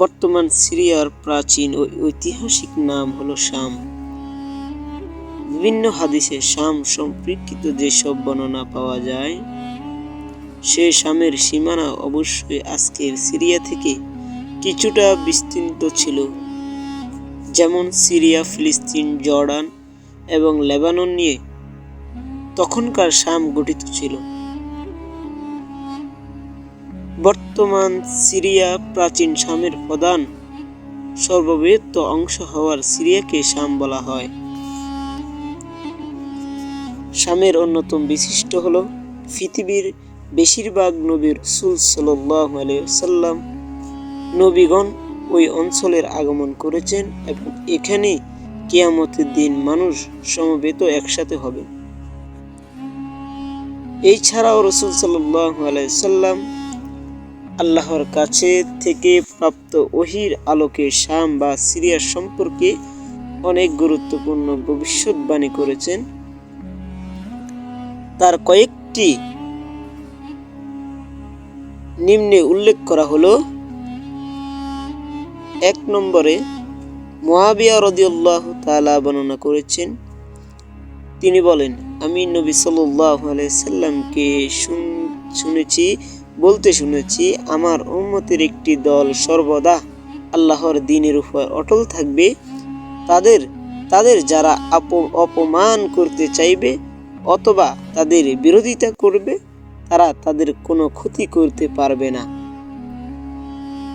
বর্তমান সিরিয়ার প্রাচীন ও ঐতিহাসিক নাম হলো শাম। বিভিন্ন হাদিসে শাম সম্পর্কিত যেসব বর্ণনা পাওয়া যায়, সে শামের সীমানা অবশ্যই আজকের সিরিয়া থেকে কিছুটা বিস্তৃত ছিল। যেমন সিরিয়া, ফিলিস্তিন, জর্ডান এবং লেবানন নিয়ে তখনকার শাম গঠিত ছিল। বর্তমান সিরিয়া প্রাচীন শামের প্রধান সর্ববৃহৎ অংশ হওয়ার সিরিয়াকে শাম বলা হয়। শামের অন্যতম বিশিষ্ট হল পৃথিবীর বেশিরভাগ নবী রসুল সাল্লাম নবীগণ ওই অঞ্চলের আগমন করেছেন এবং এখানে কিয়ামতের দিন মানুষ সমবেত একসাথে হবে। এই ছাড়াও রসুল সাল্লাম আল্লাহর কাছে থেকে প্রাপ্ত ওহির আলোকে শাম বা সিরিয়া সম্পর্কে অনেক গুরুত্বপূর্ণ ভবিষ্যৎবাণী করেছেন। তার কয়েকটি নিম্নে উল্লেখ করা হলো, এক নম্বরে মহাবিয়া রদিউল্লাহ তালা বর্ণনা করেছেন, তিনি বলেন, আমি নবী সাল্লাহ সাল্লামকে শুনেছি বলতে শুনেছি, আমার উম্মতের একটি দল সর্বদা আল্লাহর দিনের উপর অটল থাকবে। তাদের তাদের যারা অপমান করতে চাইবে অথবা তাদের বিরোধিতা করবে, তারা তাদের কোনো ক্ষতি করতে পারবে না।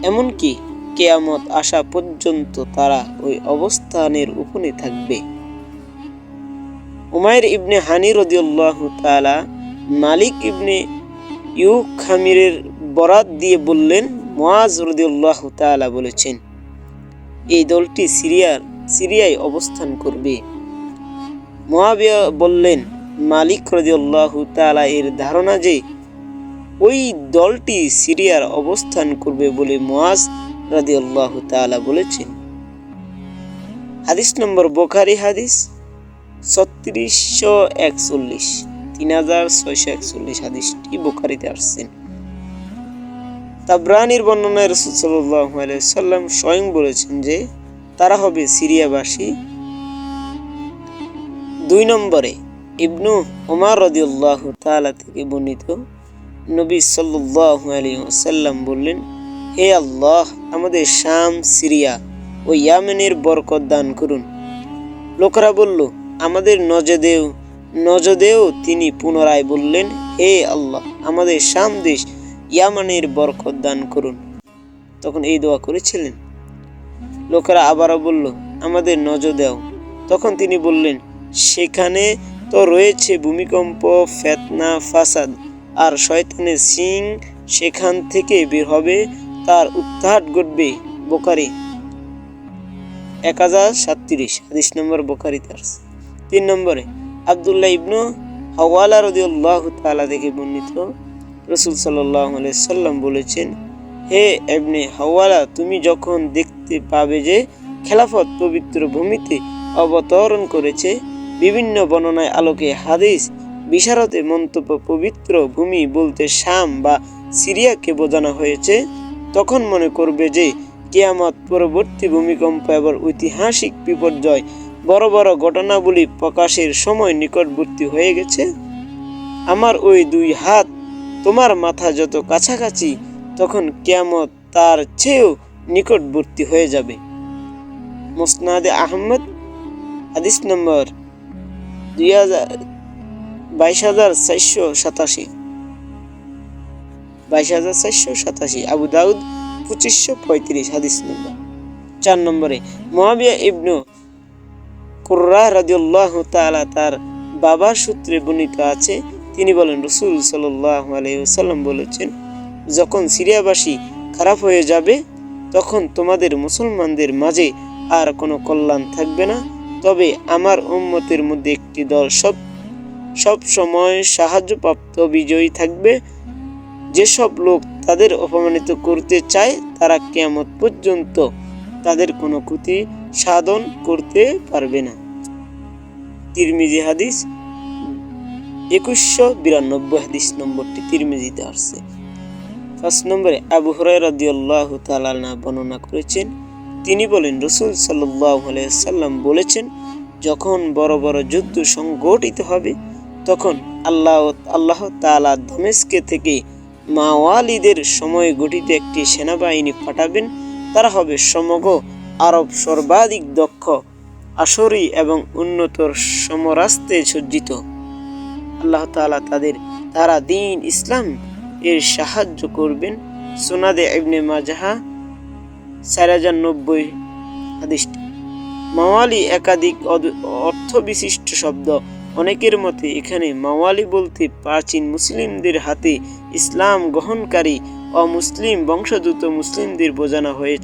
এমনকি কেয়ামত আসা পর্যন্ত তারা ওই অবস্থানের উপরে থাকবে। উমায়ের ইবনে হানি রদিউল্লাহ তালা মালিক ইবনে ইউ খামিরের বরাত দিয়ে বললেন মোয়াজ রদিউল্লাহ তালা বলেছেন, এই দলটি সিরিয়ার সিরিয়ায় অবস্থান করবে। মহাবিয়া বললেন, মালিক রদিউল্লাহ তালা এর ধারণা যে, ওই দলটি সিরিয়ার অবস্থান করবে বলে মোয়াজ রাদিউল্লাহ তালা বলেছেন। হাদিস নম্বর বোখারি হাদিস ছত্রিশশো একচল্লিশ। তিন হাজার ছয়শো একচল্লিশ হাদিসটি বোখারিতে আসছেন তাবরানির বর্ণনায় রসুল্লাহ সাল্লাম স্বয়ং বলেছেন যে, তারা হবে সিরিয়াবাসী। দুই নম্বরে, ইবনু ওমার রদিউল্লাহ তালা থেকে বর্ণিত নবী সাল্লাম বললেন, হে আল্লাহ, আমাদের শাম, সিরিয়া ও ইয়ামেনের বরকত দান করুন। লোকেরা বলল, আমাদের নজদেও নজদেও তিনি পুনরায় বললেন, হে আল্লাহ, আমাদের শাম দেশ ইয়ামানের বরকত দান করুন। তখন এই দোয়া করেছিলেন। লোকেরা আবারও বলল, আমাদের নজর দেও। তখন তিনি বললেন, সেখানে তো রয়েছে ভূমিকম্প, ফেতনা, ফাসাদ, আর শয়তানের সিং সেখান থেকে বের হবে, তার উত্থাট ঘটবে বোকারি। এক হাজার সাতত্রিশ, হাদিস নম্বর বোকারি তার তিন নম্বরে আবদুল্লাহ ইবনু হওয়ালা রদিউল্লাহ তালা থেকে বর্ণিত রসুল সাল্লাহ সাল্লাম বলেছেন, হে এবনে হাওয়ালা, তুমি যখন দেখতে পাবে যে খেলাফত পবিত্র ভূমিতে অবতরণ করেছে, বিভিন্ন বর্ণনায় আলোকে হাদিস, বিশারতে মন্তব্য পবিত্র ভূমি বলতে শাম বা সিরিয়াকে বোঝানো হয়েছে, তখন মনে করবে যে কেয়ামত পরবর্তী ভূমিকম্প এবং ঐতিহাসিক বিপর্যয় বড় বড় ঘটনাবলী প্রকাশের সময় নিকটবর্তী হয়ে গেছে। আমার ওই দুই হাত তোমার মাথা যত কাছাকাছি, তখন কেয়ামত তার চেয়েও নিকটবর্তী হয়ে যাবে। মোসনাদে আহমদ, হাদিস নম্বর দুই হাজার বাইশ হাজার চারশো সাতাশি। বাইশ হাজার চারশো সাতাশি, আবু দাউদ পঁচিশশো পঁয়ত্রিশ, হাদিস নম্বর। চার নম্বরে মহাবিয়া ইবনু কুর্রা রাজিউল্লাহ তালা তার বাবার সূত্রে বর্ণিত আছে। তিনি বলেন, রসুল সাল্লাহ আলহিসাল্লাম বলেছেন, যখন সিরিয়াবাসী খারাপ হয়ে যাবে, তখন তোমাদের মুসলমানদের মাঝে আর কোনো কল্যাণ থাকবে না। তবে আমার উম্মতের মধ্যে একটি দল সব সব সময় সাহায্যপ্রাপ্ত বিজয়ী থাকবে। যেসব লোক তাদের অপমানিত করতে চায়, তারা কেমত পর্যন্ত তাদের কোনো ক্ষতি সাধন করতে পারবে না। তিরমিজি হাদিস একুশশো বিরানব্বই হাদিস নম্বরটি তিরমিজিতে আসছে। পাঁচ নম্বরে আবু হরাই রদিউল্লাহ তালানা বর্ণনা করেছেন, তিনি বলেন, রসুল সাল্লাহ সাল্লাম বলেছেন, যখন বড় বড় যুদ্ধ সংগঠিত হবে, তখন আল্লাহ আল্লাহ তালা দামেস্কে থেকে মাওয়ালিদের সময় গঠিত একটি সেনাবাহিনী পাঠাবেন। তারা হবে সমগ্র আরব সর্বাধিক দক্ষ, আসরি এবং উন্নতর সমরাস্তে সজ্জিত। আল্লাহ তাআলা তাদের তারা দিন ইসলাম এর সাহায্য করবেন। সোনাদে ইবনে মাজাহা, চার হাজার নব্বই হাদিসটি। মাওয়ালি একাধিক অর্থ বিশিষ্ট শব্দ অনেকের মতে এখানে মাওয়ালি বলতে প্রাচীন মুসলিমদের হাতে ইসলাম গ্রহণকারী অমুসলিম বংশোদ্ভূত মুসলিমদের বোঝানো হয়েছে।